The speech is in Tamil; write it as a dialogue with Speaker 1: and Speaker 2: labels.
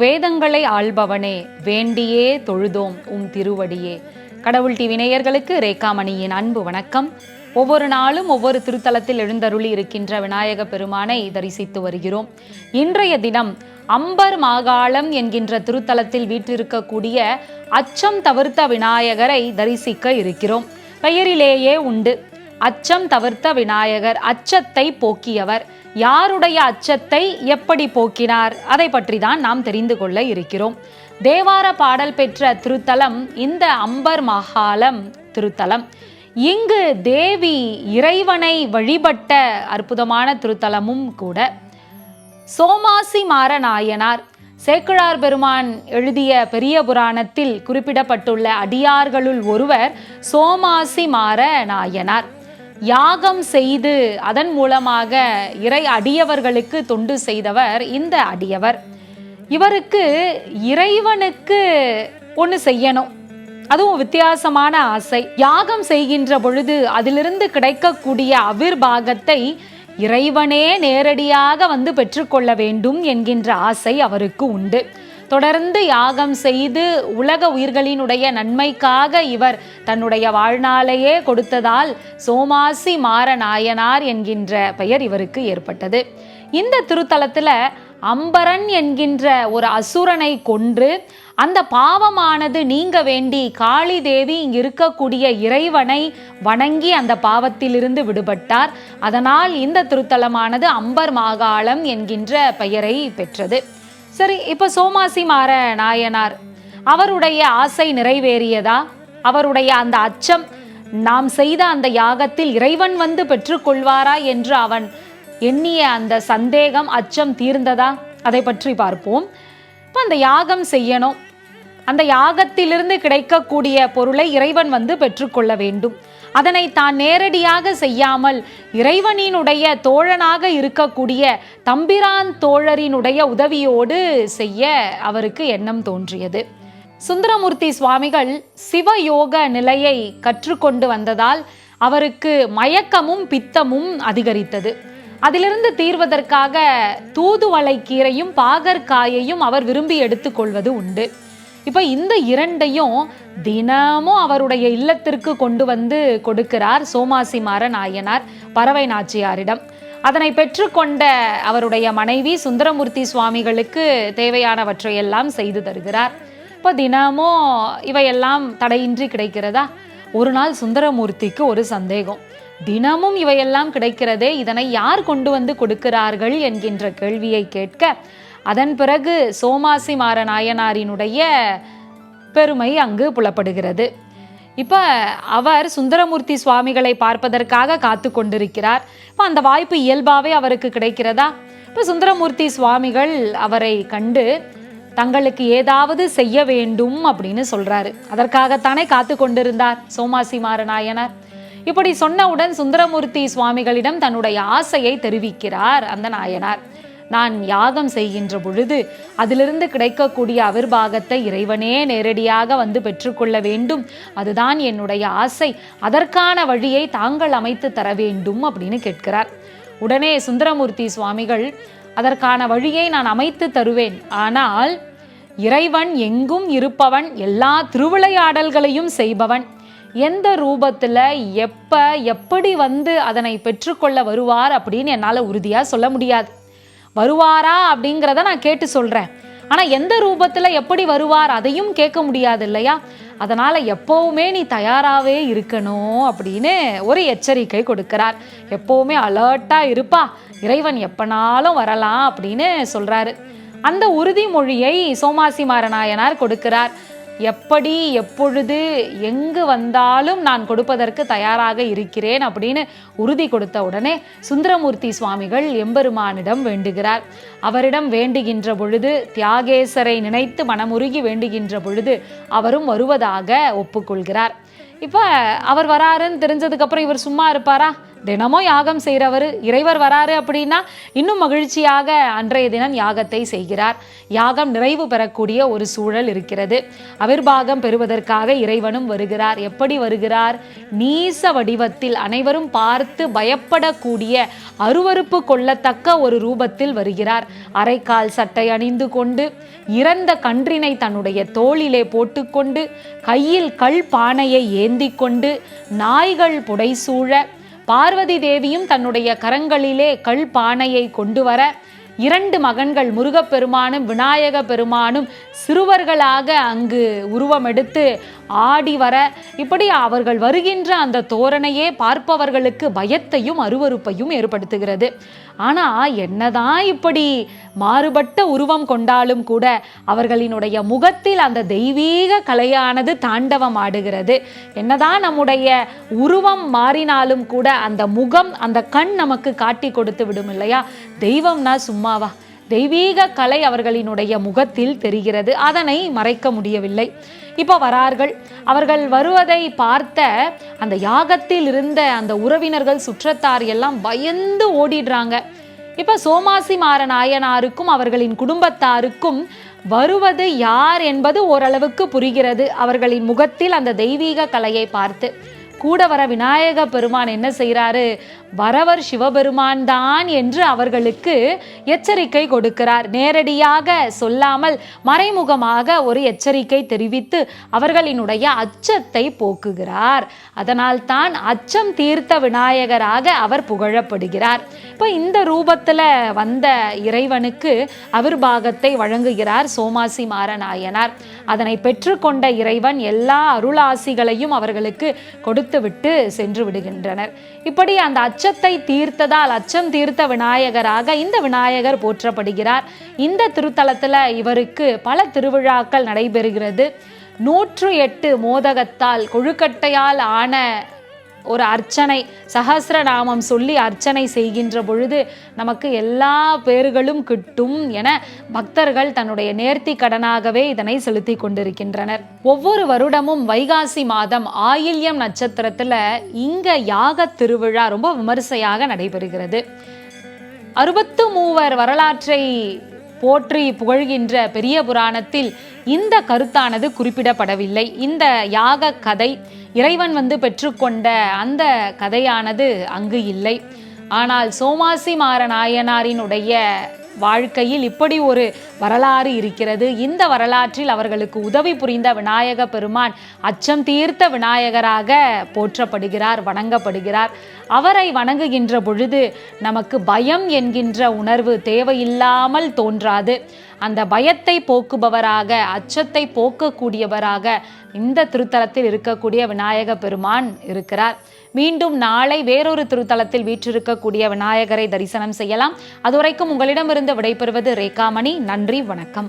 Speaker 1: வேதங்களை ஆள்பவனே வேண்டியே தொழுதோம் உம் திருவடியே. கடவுள் டி நேயர்களுக்கு ரேகாமணியின் அன்பு வணக்கம். ஒவ்வொரு நாளும் ஒவ்வொரு திருத்தலத்தில் எழுந்தருளி இருக்கின்ற விநாயக பெருமானை தரிசித்து வருகிறோம். இன்றைய தினம் அம்பர் மாகாளம் என்கின்ற திருத்தலத்தில் வீற்றிருக்கக்கூடிய அச்சம் தவிர்த்த விநாயகரை தரிசிக்க இருக்கிறோம். பெயரிலேயே உண்டு. அச்சம் தவிர்த்த விநாயகர் அச்சத்தை போக்கியவர். யாருடைய அச்சத்தை எப்படி போக்கினார்? அதை பற்றி தான் நாம் தெரிந்து கொள்ள இருக்கிறோம். தேவார பாடல் பெற்ற திருத்தலம் இந்த அம்பர் மகாலம் திருத்தலம். இங்கு தேவி இறைவனை வழிபட்ட அற்புதமான திருத்தலமும் கூட. சோமாசி மாற நாயனார் சேக்கிழார் பெருமான் எழுதிய பெரிய புராணத்தில் குறிப்பிடப்பட்டுள்ள அடியார்களுள் ஒருவர் சோமாசி மாற நாயனார். யாகம் செய்து அதன் மூலமாக இறை அடியவர்களுக்கு தொண்டு செய்தவர் இந்த அடியவர். இவருக்கு இறைவனுக்கு ஒன்று செய்யணும். அதுவும் வித்தியாசமான ஆசை. யாகம் செய்கின்ற பொழுது அதிலிருந்து கிடைக்கக்கூடிய அவிர்பாகத்தை இறைவனே நேரடியாக வந்து பெற்றுக்கொள்ள வேண்டும் என்கின்ற ஆசை அவருக்கு உண்டு. தொடர்ந்து யாகம் செய்து உலக உயிர்களினுடைய நன்மைக்காக இவர் தன்னுடைய வாழ்நாளையே கொடுத்ததால் சோமாசி மாற நாயனார் என்கின்ற பெயர் இவருக்கு ஏற்பட்டது. இந்த திருத்தலத்தில் அம்பரன் என்கின்ற ஒரு அசுரனை கொன்று அந்த பாவமானது நீங்க வேண்டி காளி தேவி இருக்கக்கூடிய இறைவனை வணங்கி அந்த பாவத்திலிருந்து விடுபட்டார். அதனால் இந்த திருத்தலமானது அம்பர் மாகாளம் என்கின்ற பெயரை பெற்றது. சரி இப்போ சோமாசி மாற நாயனார் அவருடைய ஆசை நிறைவேறியதா? அவருடைய அந்த அச்சம் நாம் செய்த அந்த யாகத்தில் இறைவன் வந்து பெற்றுக்கொள்வாரா என்று அவன் எண்ணிய அந்த சந்தேகம் அச்சம் தீர்ந்ததா? அதை பற்றி பார்ப்போம். இப்போ அந்த யாகம் செய்யணும். அந்த யாகத்திலிருந்து கிடைக்கக்கூடிய பொருளை இறைவன் வந்து பெற்றுக்கொள்ள வேண்டும். அதனை தான் நேரடியாக செய்யாமல் இறைவனினுடைய தோழனாக இருக்கக்கூடிய தம்பிரான் தோழரினுடைய உதவியோடு செய்ய அவருக்கு எண்ணம் தோன்றியது. சுந்தரமூர்த்தி சுவாமிகள் சிவயோக நிலையை கற்றுக்கொண்டு வந்ததால் அவருக்கு மயக்கமும் பித்தமும் அதிகரித்தது. அதிலிருந்து தீர்வதற்காக தூதுவளை கீரையும் பாகற்காயையும் அவர் விரும்பி எடுத்துக்கொள்வது உண்டு. இப்போ இந்த இரண்டையும் தினமும் அவருடைய இல்லத்திற்கு கொண்டு வந்து கொடுக்கிறார் சோமாசிமார நாயனார் பறவை நாச்சியாரிடம். அதனை பெற்றுக்கொண்ட அவருடைய மனைவி சுந்தரமூர்த்தி சுவாமிகளுக்கு தேவையானவற்றையெல்லாம் செய்து தருகிறார். இப்போ தினமும் இவையெல்லாம் தடையின்றி கிடைக்கிறதா? ஒரு நாள் சுந்தரமூர்த்திக்கு ஒரு சந்தேகம். தினமும் இவையெல்லாம் கிடைக்கிறதே இதனை யார் கொண்டு வந்து கொடுக்கிறார்கள் என்கின்ற கேள்வியை கேட்க அதன் பிறகு சோமாசி மாற நாயனாரினுடைய பெருமை அங்கு புலப்படுகிறது. இப்போ அவர் சுந்தரமூர்த்தி சுவாமிகளை பார்ப்பதற்காக காத்து கொண்டிருக்கிறார். இப்போ அந்த வாய்ப்பு இயல்பாகவே அவருக்கு கிடைக்கிறதா? இப்போ சுந்தரமூர்த்தி சுவாமிகள் அவரை கண்டு தங்களுக்கு ஏதாவது செய்ய வேண்டும் அப்படின்னு சொல்றாரு. அதற்காகத்தானே காத்து கொண்டிருந்தார் சோமாசி மாறநாயனார் இப்படி சொன்னவுடன் சுந்தரமூர்த்தி சுவாமிகளிடம் தன்னுடைய ஆசையை தெரிவிக்கிறார் அந்த நாயனார். நான் யாகம் செய்கின்ற பொழுது அதிலிருந்து கிடைக்கக்கூடிய அவிர்பாகத்தை இறைவனே நேரடியாக வந்து பெற்றுக்கொள்ள வேண்டும். அதுதான் என்னுடைய ஆசை. அதற்கான வழியை தாங்கள் அமைத்து தர வேண்டும் அப்படின்னு கேட்கிறார். உடனே சுந்தரமூர்த்தி சுவாமிகள் அதற்கான வழியை நான் அமைத்து தருவேன். ஆனால் இறைவன் எங்கும் இருப்பவன் எல்லா திருவிளையாடல்களையும் செய்பவன். எந்த ரூபத்தில் எப்போ எப்படி வந்து அதனை பெற்றுக்கொள்ள வருவார் அப்படின்னு என்னால் உறுதியாக சொல்ல முடியாது. வருவாரா அப்படிங்கிறத நான் கேட்டு சொல்கிறேன் ஆனால் எந்த ரூபத்தில் எப்படி வருவார் அதையும் கேட்க முடியாது இல்லையா? அதனால் எப்போவுமே நீ தயாராகவே இருக்கணும் அப்படின்னு ஒரு எச்சரிக்கை கொடுக்கிறார். எப்போவுமே அலர்ட்டாக இருப்பா. இறைவன் எப்பனாலும் வரலாம் அப்படின்னு சொல்கிறாரு அந்த உறுதிமொழியை சோமாசி மாரநாயனார் கொடுக்கிறார். எப்படி எப்பொழுது எங்கு வந்தாலும் நான் கொடுப்பதற்கு தயாராக இருக்கிறேன் அப்படின்னு உறுதி கொடுத்த உடனே சுந்தரமூர்த்தி சுவாமிகள் எம்பெருமானிடம் வேண்டுகிறார். அவரிடம் வேண்டுகின்ற பொழுது தியாகேசரை நினைத்து மனமுருகி வேண்டுகின்ற பொழுது அவரும் வருவதாக ஒப்புக்கொள்கிறார். இப்போ அவர் வராருன்னு தெரிஞ்சதுக்கப்புறம் இவர் சும்மா இருப்பாரா? தினமும் யாகம் செய்கிறவர் இறைவர் வராரு அப்படின்னா இன்னும் மகிழ்ச்சியாக அன்றைய தினம் யாகத்தை செய்கிறார். யாகம் நிறைவு பெறக்கூடிய ஒரு சூழல் இருக்கிறது. அவிர்பாகம் பெறுவதற்காக இறைவனும் வருகிறார். எப்படி வருகிறார்? நீச வடிவத்தில் அனைவரும் பார்த்து பயப்படக்கூடிய அருவருப்பு கொள்ளத்தக்க ஒரு ரூபத்தில் வருகிறார். அரைக்கால் சட்டை அணிந்து கொண்டு இறந்த கன்றினை தன்னுடைய தோளிலே போட்டுக்கொண்டு கையில் கல் பானையை ஏந்தி கொண்டு நாய்கள் புடைசூழ பார்வதி தேவியும் தன்னுடைய கரங்களிலே கல் பானையை கொண்டு வர இரண்டு மகன்கள் முருகப்பெருமானும் விநாயக பெருமானும் சிறுவர்களாக அங்கு உருவமெடுத்து ஆடி வர இப்படி அவர்கள் வருகின்ற அந்த தோரணையே பார்ப்பவர்களுக்கு பயத்தையும் அருவருப்பையும் ஏற்படுத்துகிறது. ஆனால் என்னதான் இப்படி மாறுபட்ட உருவம் கொண்டாலும் கூட அவர்களினுடைய முகத்தில் அந்த தெய்வீக கலையானது தாண்டவம் ஆடுகிறது. என்னதான் நம்முடைய உருவம் மாறினாலும் கூட அந்த முகம் அந்த கண் நமக்கு காட்டி கொடுத்து விடும் இல்லையா? தெய்வம்னா சும்மாவா? தெய்வீக கலை அவர்களினுடைய முகத்தில் தெரிகிறது. அதனை மறைக்க முடியவில்லை. இப்போ வரார்கள். அவர்கள் வருவதை பார்த்த அந்த யாகத்தில் இருந்த அந்த உறவினர்கள் சுற்றத்தார் எல்லாம் பயந்து ஓடிடுறாங்க. இப்போ சோமாசி மாற நாயனாருக்கும் அவர்களின் குடும்பத்தாருக்கும் வருவது யார் என்பது ஓரளவுக்கு புரிகிறது. அவர்களின் முகத்தில் அந்த தெய்வீக கலையை பார்த்து கூட வர விநாயக பெருமான் என்ன செய்கிறாரு வரவர் சிவபெருமான் தான் என்று அவர்களுக்கு எச்சரிக்கை கொடுக்கிறார். நேரடியாக சொல்லாமல் மறைமுகமாக ஒரு எச்சரிக்கை தெரிவித்து அவர்களினுடைய அச்சத்தை போக்குகிறார். அதனால் தான் அச்சம் தீர்த்த விநாயகராக அவர் புகழப்படுகிறார். இப்போ இந்த ரூபத்தில் வந்த இறைவனுக்கு அவிர்பாகத்தை வழங்குகிறார் சோமாசி மாரநாயனார். அதனை பெற்றுக்கொண்ட இறைவன் எல்லா அருளாசிகளையும் அவர்களுக்கு கொடுத்துவிட்டு சென்று விடுகின்றனர். இப்படி அந்த அச்சத்தை தீர்த்ததால் அச்சம் தீர்த்த விநாயகராக இந்த விநாயகர் போற்றப்படுகிறார். இந்த திருத்தலத்தில் இவருக்கு பல திருவிழாக்கள் நடைபெறுகிறது. நூற்று எட்டு மோதகத்தால் கொழுக்கட்டையால் ஆன ஒரு அர்ச்சனை சகசிரநாமம் சொல்லி அர்ச்சனை செய்கின்ற பொழுது நமக்கு எல்லா பேர்களும் கிட்டும் என பக்தர்கள் தன்னுடைய நேர்த்தி கடனாகவே இதனை செலுத்தி கொண்டிருக்கின்றனர். ஒவ்வொரு வருடமும் வைகாசி மாதம் ஆயில்யம் நட்சத்திரத்தில் இங்க யாக திருவிழா ரொம்ப விமரிசையாக நடைபெறுகிறது. அறுபத்து மூவர் வரலாற்றை போற்றி புகழ்கின்ற பெரிய புராணத்தில் இந்த கருத்தானது குறிப்பிடப்படவில்லை. இந்த யாக கதை இறைவன் வந்து பெற்றுக்கொண்ட அந்த கதையானது அங்கு இல்லை. ஆனால் சோமாசி மாற நாயனாரினுடைய வாழ்க்கையில் இப்படி ஒரு வரலாறு இருக்கிறது. இந்த வரலாற்றில் அவர்களுக்கு உதவி புரிந்த விநாயக பெருமான் அச்சம் தீர்த்த விநாயகராக போற்றப்படுகிறார் வணங்கப்படுகிறார். அவரை வணங்குகின்ற பொழுது நமக்கு பயம் என்கின்ற உணர்வு தேவையில்லாமல் தோன்றாது. அந்த பயத்தை போக்குபவராக அச்சத்தை போக்கக்கூடியவராக இந்த திருத்தலத்தில் இருக்கக்கூடிய விநாயக பெருமான் இருக்கிறார். மீண்டும் நாளை வேறொரு திருத்தலத்தில் வீற்றிருக்கக்கூடிய விநாயகரை தரிசனம் செய்யலாம். அதுவரைக்கும் உங்களிடமிருந்து விடைபெறுவது ரேகாமணி. நன்றி வணக்கம்.